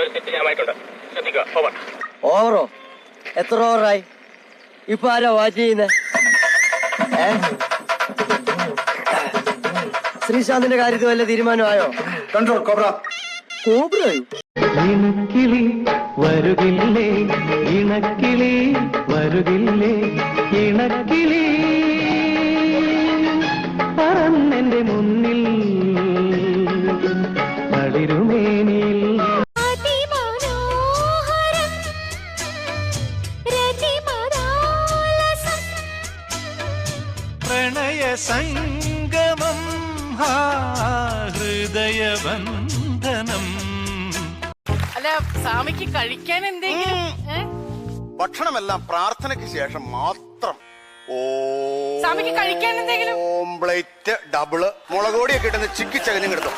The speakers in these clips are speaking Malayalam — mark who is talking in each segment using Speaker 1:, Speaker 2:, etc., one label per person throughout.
Speaker 1: ഒരു തെറ്റ് ശ്രദ്ധിക്കുക. ഓവർ
Speaker 2: ഓവറോ എത്ര ഓവറായി ഇപ്പൊ ആരാ വാച്ച് ചെയ്യുന്നേ? ശ്രീശാന്തിന്റെ കാര്യത്തിൽ വല്ല തീരുമാനമായോ?
Speaker 3: Control cobra
Speaker 2: കോബ്രയോ
Speaker 4: ഇണക്കിളി വരുകില്ലേ? ഇണക്കിളി വരുകില്ലേ? ഇണക്കിളി പറന്നെന്റെ മുന്നിൽ തളിരുമേനിയിൽ
Speaker 5: സംഗമം ഹൃദയബന്ധനം.
Speaker 6: അല്ല സ്വാമിക്ക് കഴിക്കാൻ എന്തെങ്കിലും ഏ?
Speaker 3: ഭക്ഷണമെല്ലാം പ്രാർത്ഥനയ്ക്ക് ശേഷം മാത്രം.
Speaker 6: സ്വാമിക്ക് കഴിക്കാൻ എന്തെങ്കിലും?
Speaker 3: ഓംപ്ലേറ്റ് ഡബിൾ മുളകോടിയൊക്കെ ഇട്ടുന്ന ചിക്കി ചകനും കിടത്തും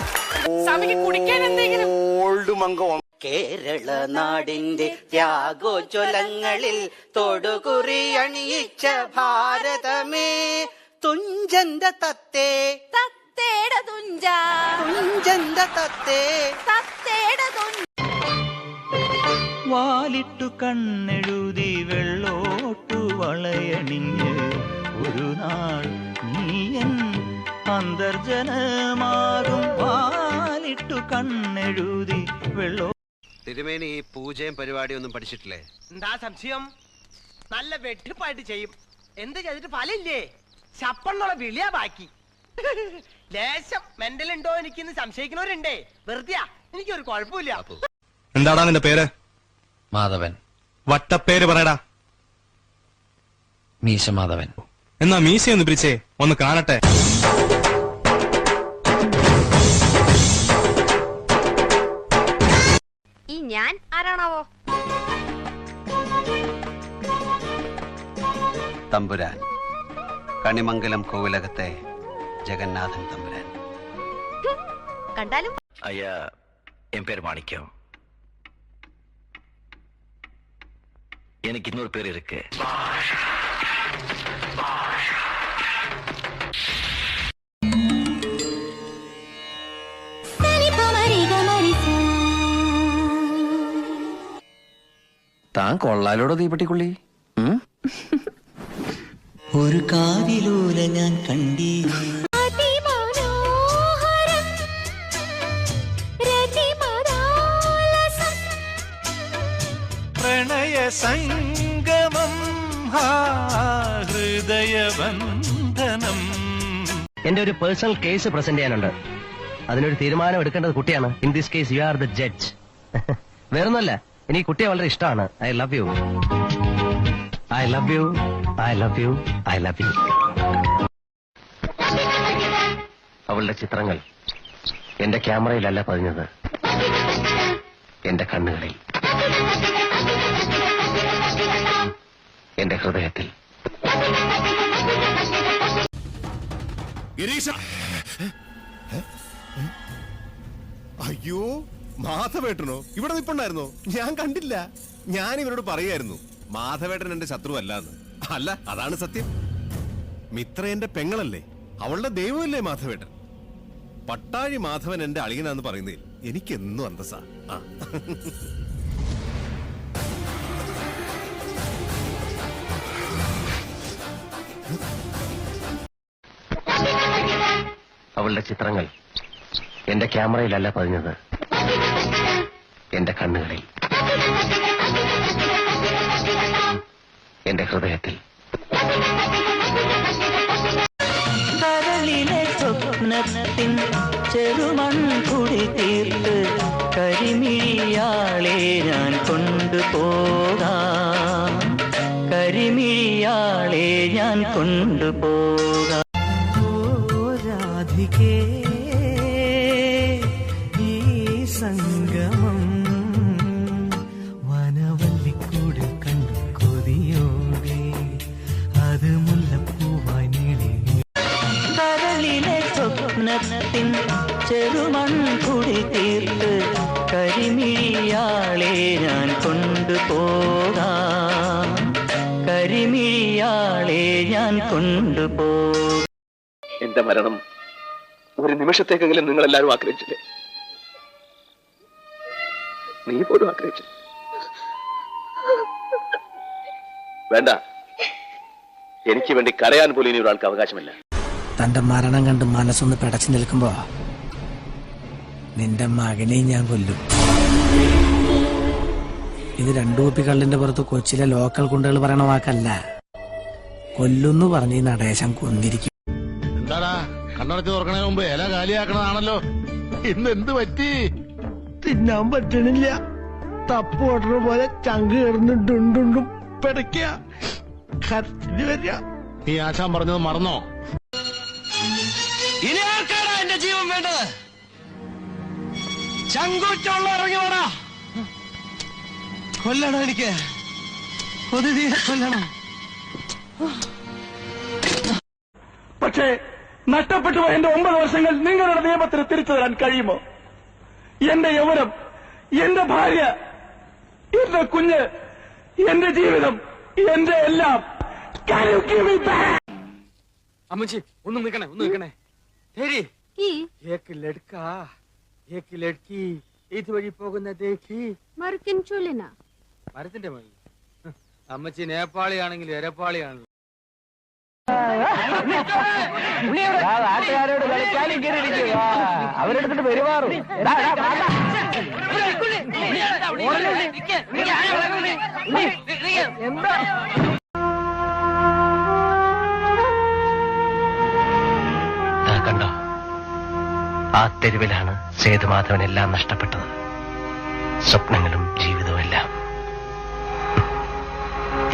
Speaker 6: സ്വാമിക്ക് കുടിക്കാൻ എന്തെങ്കിലും?
Speaker 3: ഓൾഡ് മങ്ക
Speaker 7: കേരള നാടിന്റെ ത്യാഗോജ്വലങ്ങളിൽ തൊടുകുറി അണിയിച്ച ഭാരതമേ. തുഞ്ചന്റെ തത്തേ.
Speaker 8: തത്തേട തുഞ്ച.
Speaker 7: തുഞ്ചന്റെ തത്തേ.
Speaker 8: തത്തേട തുഞ്ച.
Speaker 4: വാലിട്ടു കണ്ണെഴുതി വെള്ളോട്ടു വളയണിഞ്ഞ് ഒരു നാൾ നീയൻ അന്തർജനമാകും. വാലിട്ടു കണ്ണെഴുതി വെള്ളോ
Speaker 9: തിരുമേനി ഈ പൂജയും പരിപാടിയും ഒന്നും പഠിച്ചിട്ടില്ലേ?
Speaker 7: എന്താ സംശയം? നല്ല വെട്ടിപ്പായിട്ട് ചെയ്യും. എന്ത് ചെയ്തിട്ട് ഫലില്ലേ ചപ്പന്നുള്ള വിളിയാ ബാക്കി. ലേശം മെന്റൽ ഉണ്ടോ എനിക്ക് സംശയിക്കുന്നവരുണ്ടേ. വെറുതെയാ. എനിക്കൊരു കുഴപ്പമില്ല.
Speaker 5: എന്താടാ നിന്റെ പേര്?
Speaker 10: മാധവൻ.
Speaker 5: വട്ടപ്പേര് പറയടാ.
Speaker 10: മീശ മാധവൻ.
Speaker 5: എന്നാ മീശ ഒന്ന് പിരിച്ചേ ഒന്ന് കാണട്ടെ.
Speaker 8: ഈ ഞാൻ ആരാണാവോ?
Speaker 9: തമ്പുരാൻ. കണിമംഗലം കോവിലകത്തെ ജഗന്നാഥൻ തമ്പുരാൻ
Speaker 8: കണ്ടാലും
Speaker 10: ஐயா என் பேர் மாணிக்கம் எனக்கு இன்னொரு பேர் இருக்கு താൻ കൊള്ളാലോടോ തീപ്പെട്ടിക്കുള്ളി ഉം?
Speaker 7: ഒരു കാവിലൂല ഞാൻ കണ്ടീ
Speaker 5: പ്രണയ സംഗമം ഹൃദയബന്ധനം
Speaker 2: എന്റെ ഒരു പേഴ്സണൽ കേസ് പ്രസന്റ് ചെയ്യാനുണ്ട്. അതിനൊരു തീരുമാനം എടുക്കേണ്ടത് കുട്ടിയാണ്. In this case you are the judge വേറൊന്നല്ല എനിക്ക് കുട്ടിയെ വളരെ ഇഷ്ടമാണ്. I love you I love you I love you I love you. അവളുടെ ചിത്രങ്ങൾ എന്റെ ക്യാമറയിലല്ല പതിഞ്ഞത്. എന്റെ കണ്ണുകളിൽ. എന്റെ ഹൃദയത്തിൽ.
Speaker 3: അയ്യോ മാധവേട്ടനോ? ഇവിടെ നിപ്പുണ്ടായിരുന്നോ? ഞാൻ കണ്ടില്ല. ഞാൻ ഇവരോട് പറയായിരുന്നു മാധവേട്ടൻ എന്റെ ശത്രു അല്ലാന്ന് അല്ല അതാണ് സത്യം. മിത്ര എന്റെ പെങ്ങളല്ലേ? അവളുടെ ദൈവമല്ലേ മാധവേട്ടൻ? പട്ടാഴി മാധവൻ എന്റെ അളിയനാന്ന് പറയുന്നതിൽ എനിക്കെന്നും അന്തസ്സാ.
Speaker 2: അവളുടെ ചിത്രങ്ങൾ എന്റെ ക്യാമറയിലല്ല പതിഞ്ഞത്. എന്റെ കണ്ണുകളിൽ. എന്റെ ഹൃദയത്തിൽ.
Speaker 4: സ്വപ്നത്തിൻ ചെറുമൺ കുടി തീർത്ത് കരിമിഴിയാളെ ഞാൻ കൊണ്ടുപോകാം കരിമിഴിയാളെ ഞാൻ കൊണ്ടുപോകാം
Speaker 1: എന്റെ മരണം ഒരു നിമിഷത്തേക്കെങ്കിലും നിങ്ങൾ എല്ലാവരും ആഗ്രഹിച്ചില്ലേ? നീ പോലും ആഗ്രഹിച്ചു വേണ്ട. എനിക്ക് വേണ്ടി കരയാൻ പോലും ഇനി ഒരാൾക്ക് അവകാശമില്ല.
Speaker 4: തന്റെ മരണം കണ്ട് മനസ്സൊന്ന് പിടച്ചു നിൽക്കുമ്പോ നിന്റെ മകനെ ഞാൻ കൊല്ലും. ഇത് രണ്ടു കുപ്പി കള്ളിന്റെ പുറത്ത് കൊച്ചിലെ ലോക്കൽ കുണ്ടകൾ പറയണ വാക്കല്ല. കൊല്ലുന്നു പറഞ്ഞ് നടേശം കൊന്നിരിക്കും.
Speaker 6: കണ്ണടച്ച് തുറക്കണേ മുമ്പ് ഇല കാലിയാക്കണതാണല്ലോ. ഇന്ന് എന്ത് പറ്റി?
Speaker 4: തിന്നാൻ പറ്റണില്ല. തപ്പ് പൊട്ടണ പോലെ ചങ്ക് കിടന്നിട്ടുണ്ടുണ്ടും പിടയ്ക്ക കരച്ചിൽ വരിക
Speaker 6: നീ ആശാൻ പറഞ്ഞത് മറന്നോ?
Speaker 4: ഇനി ആർക്കാടാ എന്റെ ജീവൻ വേണ്ടത്? ചങ്കൂറ്റുള്ള ഇറങ്ങി വേടാ കൊല്ലണം എനിക്ക്. കൊതി കൊല്ലണം.
Speaker 6: പക്ഷേ നഷ്ടപ്പെട്ടു പോയ എന്റെ ഒമ്പത് വർഷങ്ങൾ നിങ്ങളുടെ നിയമത്തിന് തിരിച്ചു തരാൻ കഴിയുമോ? എന്റെ യൗവനം എന്റെ ഭാര്യ എന്റെ കുഞ്ഞ് എന്റെ ജീവിതം എന്റെ എല്ലാം. Can you give me
Speaker 11: അമ്മച്ചി ഒന്ന് നിൽക്കണേ ഒന്ന് നിൽക്കണേ. ശരി ഏക്ക് ലഡ്ക ഏക്ക് ലഡ്കി ഇതുവഴി പോകുന്ന ദേഖി
Speaker 8: മറുക്കൻ ചൊല്ലിന.
Speaker 11: മരത്തിന്റെ മതി അമ്മച്ചി നേപ്പാളിയാണെങ്കിൽ എരപ്പാളിയാണ് നാട്ടുകാരോട് കളിക്കാൻ ഇങ്ങനെ ഇരിക്കുക അവരെടുത്തിട്ട് പെരുമാറും എന്താ
Speaker 12: കണ്ടോ ആ തെരുവിലാണ് സേതുമാധവൻ എല്ലാം നഷ്ടപ്പെട്ടത് സ്വപ്നങ്ങളും ജീവിതവും എല്ലാം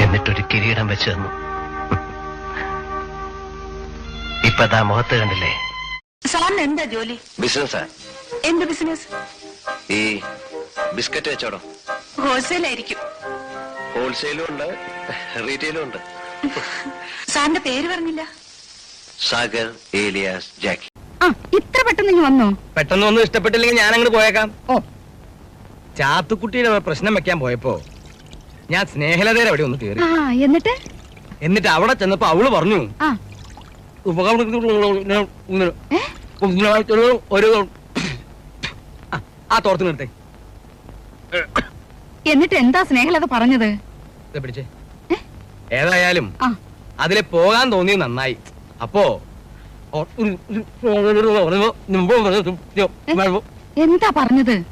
Speaker 12: എന്നിട്ടൊരു കിരീടം വെച്ച് തന്നു ഇപ്പൊ ദാ മുഖത്ത് കണ്ടില്ലേ?
Speaker 13: സാറിന് എന്താ ജോലി?
Speaker 10: ബിസിനസ്സാ?
Speaker 13: എന്ത് ബിസിനസ്?
Speaker 10: ഈ ബിസ്ക്കറ്റ് വെച്ചോടോ
Speaker 13: ഹോൾസെയിൽ ആയിരിക്കും
Speaker 10: ഹോൾസെയിലും ഉണ്ട് റീറ്റെയിലും ഉണ്ട്.
Speaker 13: സാറിന്റെ പേര് പറഞ്ഞില്ല.
Speaker 10: സാഗർ ഏലിയാസ് ജാക്കി.
Speaker 8: ആ ഇത്ര പെട്ടെന്ന് ഇങ്ങ് വന്നോ?
Speaker 11: പെട്ടെന്ന് ഒന്നും ഇഷ്ടപ്പെട്ടില്ലെങ്കിൽ ഞാൻ അങ്ങോട്ട് പോയേക്കാം. ഓ. ചാത്തുക്കുട്ടിയുടെ പ്രശ്നം വെക്കാൻ പോയപ്പോ ഞാൻ സ്നേഹലതയുടെ അവിടെ ഒന്ന് കേറി.
Speaker 8: ആ എന്നിട്ട്?
Speaker 11: എന്നിട്ട് അവിടെ ചെന്നപ്പോ അവൾ പറഞ്ഞു
Speaker 8: ആ.
Speaker 11: ഉപകരണ ഒരു ആ, ആ തോർത്ത് നിർത്തേ.
Speaker 8: എന്നിട്ട് എന്താ സ്നേഹലത പറഞ്ഞത്?
Speaker 11: പിടിച്ചേ. ഏതായാലും അതിലെ പോകാൻ തോന്നി നന്നായി. അപ്പോ
Speaker 8: എന്താ പറഞ്ഞത്?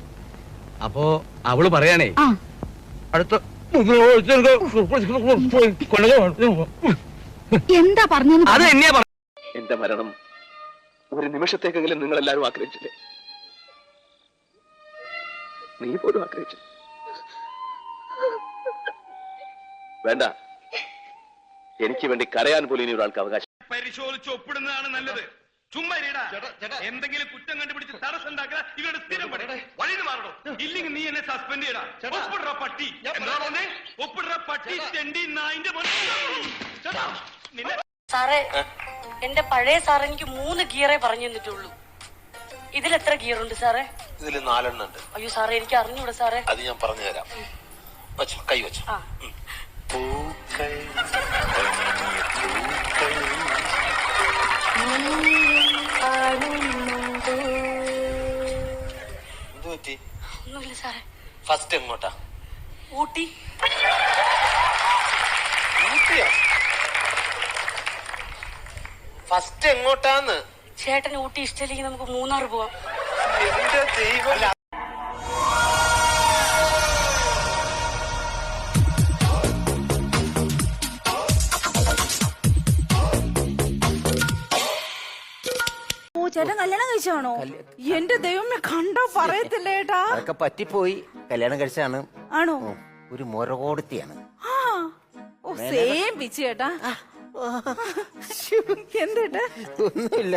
Speaker 11: അപ്പോ അവൾ പറയാനേ
Speaker 8: ആ.
Speaker 11: അടുത്ത
Speaker 8: എന്താ പറഞ്ഞു?
Speaker 11: അത്
Speaker 8: പറ.
Speaker 1: എന്റെ മരണം. ഒരു നിമിഷത്തേക്കെങ്കിലും നിങ്ങൾ എല്ലാവരും ആഗ്രഹിച്ചില്ലേ? നീ പോലും ആഗ്രഹിച്ചു വേണ്ട. എനിക്ക് വേണ്ടി കരയാൻ പോലും ഇനി ഒരാൾക്ക് അവകാശം.
Speaker 6: പരിശോധിച്ച് ഒപ്പിടുന്നതാണ് നല്ലത്. ചുമ്മാ. എന്തെങ്കിലും കുറ്റം കണ്ടുപിടിച്ച് തടസ്സം ഉണ്ടാക്കുക ഇവരുടെ സ്ഥിരം പണി. വഴിന്ന് മാറണോ? ഇല്ലെങ്കിൽ നീ എന്നെ സസ്പെൻഡ് ചെയ്യടാ. ഒപ്പിടുற പട്ടി. ഒപ്പിടുற പട്ടി ചെണ്ടി നായിന്റെ
Speaker 13: സാറേ എന്റെ പഴയ സാർ എനിക്ക് മൂന്ന് ഗിയറേ പറഞ്ഞു തന്നിട്ടുള്ളൂ. ഇതിൽ എത്ര ഗിയർ ഉണ്ട് സാറേ?
Speaker 14: ഇതിൽ നാലെണ്ണം ഉണ്ട്
Speaker 13: അയ്യോ സാറേ എനിക്ക് അറിഞ്ഞൂടെ സാറേ.
Speaker 14: അത് ഞാൻ പറഞ്ഞു തരാം വെച്ചു കൈ വെച്ചു.
Speaker 13: ആ.
Speaker 14: പൂക്കൾ എന്ത് പറ്റി?
Speaker 13: ഒന്നുമില്ല സാറേ.
Speaker 14: ഫസ്റ്റ് എങ്ങോട്ടാ?
Speaker 13: ഊട്ടി.
Speaker 14: ഫസ്റ്റ് എങ്ങോട്ടാന്ന്?
Speaker 13: ചേട്ടൻ ഊട്ടി ഇഷ്ടമല്ലെങ്കിൽ നമുക്ക് മൂന്നാർ പോവാം.
Speaker 14: എന്റെ ദൈവം.
Speaker 8: ചേട്ടൻ കല്യാണം കഴിച്ചാണോ എന്റെ ദൈവമേ കണ്ടോ? പറയത്തില്ല ഏട്ടാ?
Speaker 15: അതൊക്കെ പറ്റിപ്പോയി. കല്യാണം കഴിച്ചാണ്
Speaker 8: ആണോ?
Speaker 15: ഒരു മുരകോടത്തിയാണ്
Speaker 8: ആ. ഓ സെയിം പിച്ച് ചേട്ടാ എന്തേട്ടാ?
Speaker 15: ഒന്നുമില്ല.